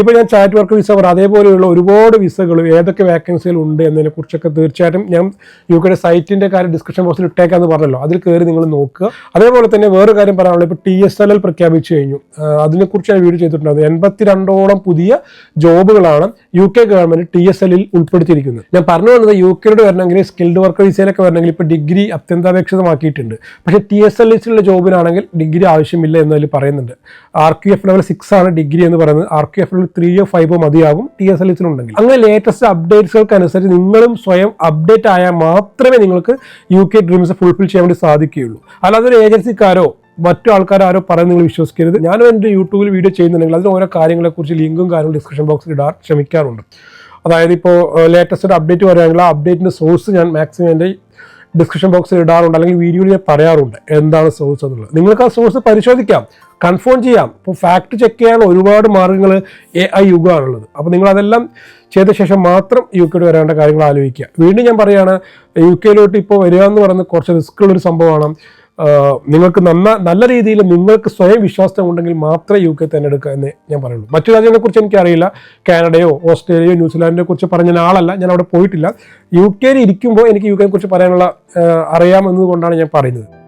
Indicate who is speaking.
Speaker 1: ഇപ്പോൾ ഞാൻ chat work visa അതേപോലെയുള്ള ഒരുപാട് വിസകൾ ഏതൊക്കെ വേക്കൻസികൾ ഉണ്ട് എന്നതിനെ കുറിച്ചൊക്കെ തീർച്ചയായിട്ടും ഞാൻ യു കെയുടെ സൈറ്റിന്റെ കാര്യം ഡിസ്ക്രിപ്ഷൻ ബോക്സിൽ ഇട്ടേക്കാന്ന് പറഞ്ഞല്ലോ. അതിൽ കയറി നിങ്ങൾ നോക്കുക. അതേപോലെ തന്നെ വേറെ കാര്യം പറയാനുള്ളത് ഇപ്പോൾ ടി എസ് എൽ എൽ പ്രഖ്യാപിച്ചു കഴിഞ്ഞു. അതിനെക്കുറിച്ച് ഞാൻ വീഡിയോ ചെയ്തിട്ടുണ്ടായിരുന്നു എൺപത്തിരണ്ടോളം പുതിയ ജോബുകളാണ് U K government T S എല്ലിൽ ഉൾപ്പെടുത്തിയിരിക്കുന്നത്. ഞാൻ പറഞ്ഞു വന്നത് യു കെയുടെ വരണമെങ്കിൽ സ്കിൽഡ് വർക്ക് വിസയിലൊക്കെ വരണമെങ്കിൽ ഇപ്പോൾ ഡിഗ്രി അത്യന്താപേക്ഷിതമാക്കിയിട്ടുണ്ട്. പക്ഷേ ടി എസ് എൽ എസിലുള്ള ജോബിനാണെങ്കിൽ ഡിഗ്രി ആവശ്യമില്ല എന്നതിൽ പറയുന്നുണ്ട്. R Q F level six ആണ് ഡിഗ്രി എന്ന് പറയുന്നത് ആർ ക്യു എഫ് ലെവൽ ത്രീയോ ഫൈവോ മതിയാകും ടി എസ് എൽ എച്ചിലുണ്ടെങ്കിൽ അങ്ങനെ ലേറ്റസ്റ്റ് അപ്ഡേറ്റ്സുകൾക്ക് അനുസരിച്ച് നിങ്ങളും സ്വയം അപ്ഡേറ്റ് ആയാൽ മാത്രമേ നിങ്ങൾക്ക് യു കെ ഡ്രീംസ് ഫുൾഫിൽ ചെയ്യാൻ വേണ്ടി സാധിക്കുകയുള്ളൂ. അല്ലാതെ ഒരു ഏജൻസിക്കാരോ മറ്റു ആൾക്കാരോ ആരോ പറയാൻ നിങ്ങൾ വിശ്വസിക്കരുത്. ഞാനും എന്റെ യൂട്യൂബിൽ വീഡിയോ ചെയ്യുന്നുണ്ടെങ്കിൽ അതിന് ഓരോ കാര്യങ്ങളെക്കുറിച്ച് ലിങ്കും കാര്യങ്ങളും ഡിസ്ക്രിപ്ഷൻ ബോക്സിൽ ഇടാൻ ശ്രമിക്കാറുണ്ട്. അതായത് ഇപ്പോൾ ലേറ്റസ്റ്റ് ഒരു അപ്ഡേറ്റ് പറയുകയാണെങ്കിൽ ആ അപ്ഡേറ്റിന്റെ സോഴ്സ് ഞാൻ മാക്സിമം എന്റെ ഡിസ്ക്രിപ്ഷൻ ബോക്സിൽ ഇടാറുണ്ട്. അല്ലെങ്കിൽ വീഡിയോയിൽ ഞാൻ പറയാറുണ്ട്. എന്താണ് സോഴ്സ് എന്നുള്ളത്. നിങ്ങൾക്ക് ആ സോഴ്സ് പരിശോധിക്കാം. കൺഫേം ചെയ്യാം. ഇപ്പോൾ ഫാക്ട് ചെക്ക് ചെയ്യാനുള്ള ഒരുപാട് മാർഗങ്ങൾ എ ഐ യുഗമാണുള്ളത്. അപ്പോൾ നിങ്ങൾ അതെല്ലാം ചെയ്ത ശേഷം മാത്രം യു കെയിൽ വരേണ്ട കാര്യങ്ങൾ ആലോചിക്കുക. വീണ്ടും ഞാൻ പറയുകയാണ് യു കെയിലോട്ട് ഇപ്പോൾ വരിക എന്ന് പറയുന്നത് കുറച്ച് റിസ്ക് ഉള്ളൊരു സംഭവമാണ്. നിങ്ങൾക്ക് നന്ന നല്ല രീതിയിൽ നിങ്ങൾക്ക് സ്വയം വിശ്വാസം ഉണ്ടെങ്കിൽ മാത്രമേ യു കെ തിരഞ്ഞെടുക്കുക എന്ന് ഞാൻ പറയുള്ളൂ. മറ്റു രാജ്യങ്ങളെ കുറിച്ച് എനിക്കറിയില്ല. കാനഡയോ ഓസ്ട്രേലിയയോ ന്യൂസിലാൻഡിനെ കുറിച്ച് പറഞ്ഞ ആളല്ല. ഞാൻ അവിടെ പോയിട്ടില്ല. യു കെയിൽ ഇരിക്കുമ്പോൾ എനിക്ക് യു കെയെ കുറിച്ച് പറയാനുള്ള അറിയാമെന്നതുകൊണ്ടാണ് അറിയാം ഞാൻ പറയുന്നത്.